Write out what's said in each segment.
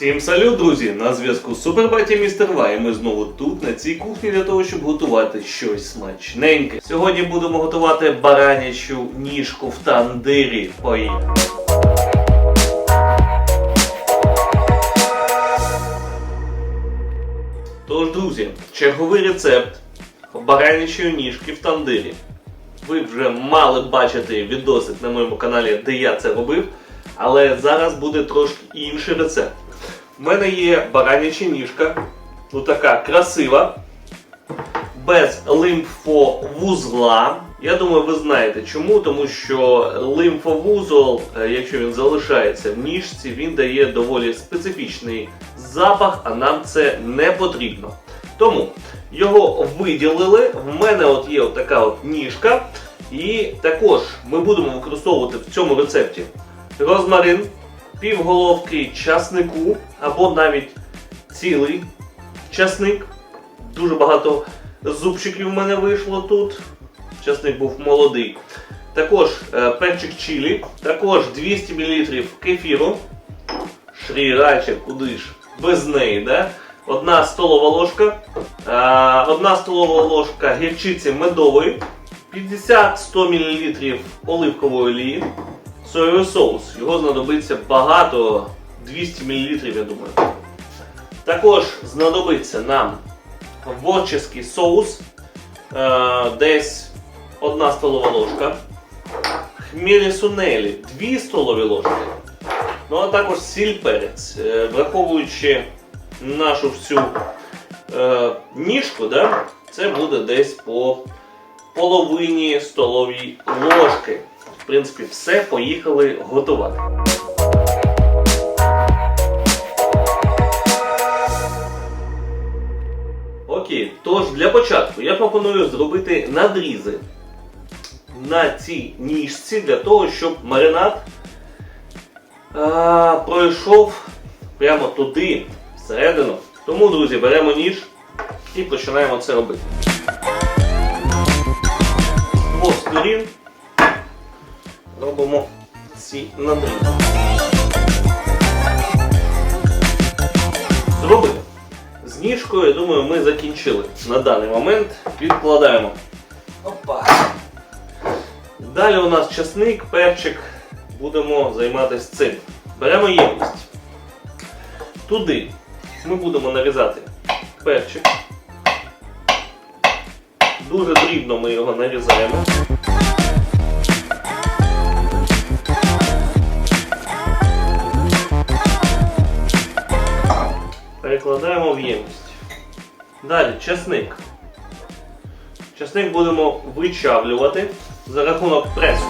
Всім салют, друзі! На зв'язку з Супербаті Містер Ва, і ми знову тут, на цій кухні, для того, щоб готувати щось смачненьке. Сьогодні будемо готувати баранячу ніжку в тандирі. Поїхали! Тож, друзі, черговий рецепт баранячої ніжки в тандирі. Ви вже мали бачити відосик на моєму каналі, де я це робив. Але зараз буде трошки інший рецепт. У мене є бараняча ніжка, ну така красива, без лимфовузла. Я думаю, ви знаєте чому, тому що лимфовузол, е, якщо він залишається в ніжці, він дає доволі специфічний запах, а нам це не потрібно. Тому його виділили. В мене от є от така от ніжка. І також ми будемо використовувати в цьому рецепті розмарин, півголовки часнику або навіть цілий часник. Дуже багато зубчиків в мене вийшло тут. Часник був молодий. Також е, перчик чилі, також 200 мл кефіру. Шрірача, куди ж? Без неї, да? Одна столова ложка, е, одна столова ложка гірчиці медової, 50-100 мл оливкової олії, соєвий соус. Його знадобиться багато, 200 мл, я думаю. Також знадобиться нам ворческий соус, е, десь 1 столова ложка, хмілі сунелі 2 столові ложки. Ну а також сіль перець. Е, Враховуючи нашу всю е, ніжку, да, це буде десь по половині столовій ложки. Принципі, все, поїхали готувати. Окей, тож для початку я пропоную зробити надрізи на цій ніжці для того, щоб маринад а, пройшов прямо туди, всередину. Тому, друзі, беремо ніж і починаємо це робити. Двох сторін робимо ці надрізи. Зробили. З ніжкою, я думаю, ми закінчили на даний момент. Відкладаємо. Опа. Далі у нас часник, перчик. Будемо займатися цим. Беремо ємність. Туди ми будемо нарізати перчик. Дуже дрібно ми його нарізаємо. Перекладаємо в ємність. Далі часник. Часник будемо вичавлювати за рахунок пресу.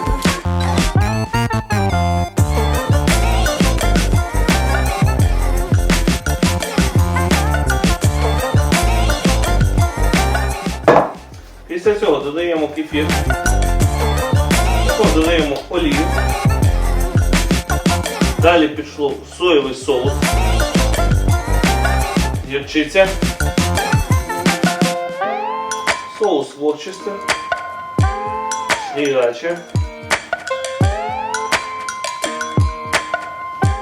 Після цього додаємо кефір. Також додаємо олію. Далі пішло соєвий соус гірчиця, соус ворчистий, шрірача,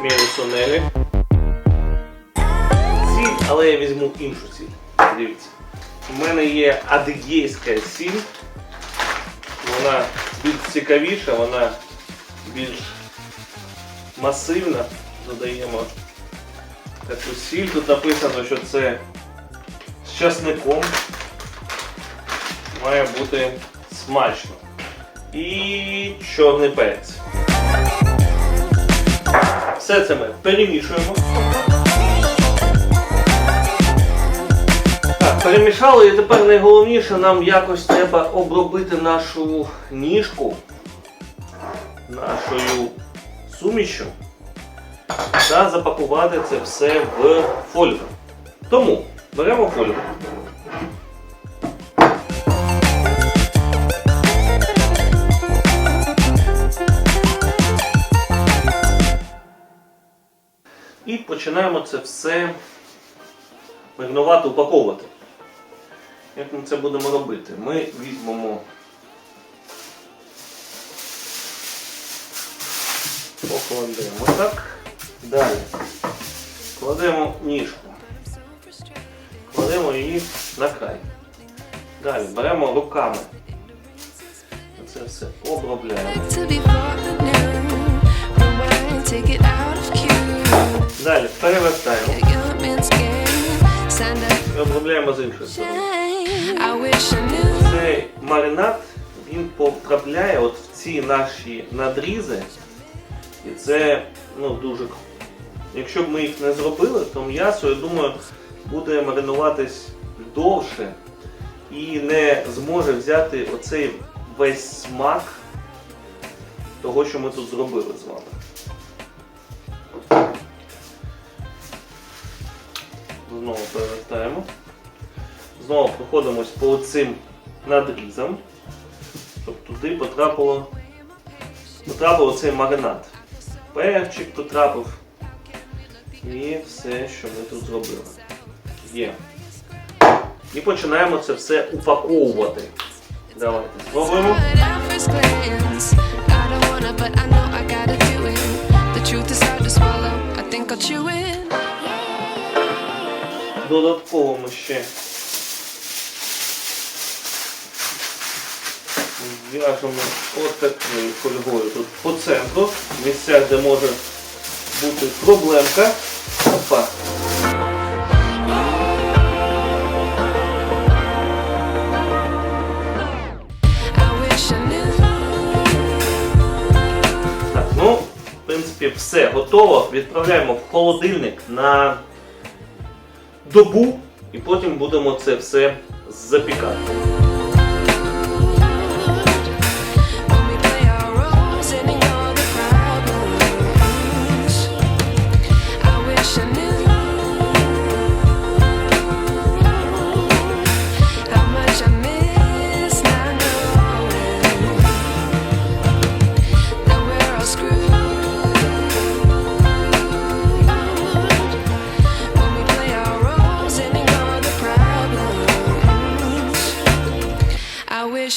мілісонелі, сіль, але я візьму іншу сіль. Дивіться. У мене є адигейська сіль. Вона більш цікавіша, вона більш масивна. Додаємо таку сіль. Тут написано, що це з часником. Має бути смачно. І чорний перець. Все це ми перемішуємо. Перемішали і тепер найголовніше нам якось треба обробити нашу ніжку нашою сумішю та запакувати це все в фольгу. Тому беремо фольгу. І починаємо це все маринувати, упаковувати. Як ми це будемо робити? Ми візьмемо покладемо так. Далі Кладемо ніжку. Кладемо її на край. Далі беремо руками. Це все обробляємо. Далі перевертаємо і обробляємо з іншої сторони. Цей маринад він потрапляє от в ці наші надрізи. І це ну, дуже круто. Якщо б ми їх не зробили, то м'ясо, я думаю, буде маринуватись довше і не зможе взяти оцей весь смак того, що ми тут зробили з вами. Знову перевертаємо. Знову проходимось по цим надрізам, щоб туди потрапило, потрапив цей маринад. Перчик потрапив. І все, що ми тут зробили. Є. І починаємо це все упаковувати. Давайте спробуємо. Додатково ми ще в'яжемо отакою фольгою тут по центру, в місцях, де може бути проблемка. Knew. Так, ну, в принципі, все готово. Відправляємо в холодильник на добу і потім будемо це все запікати.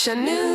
Wish I knew.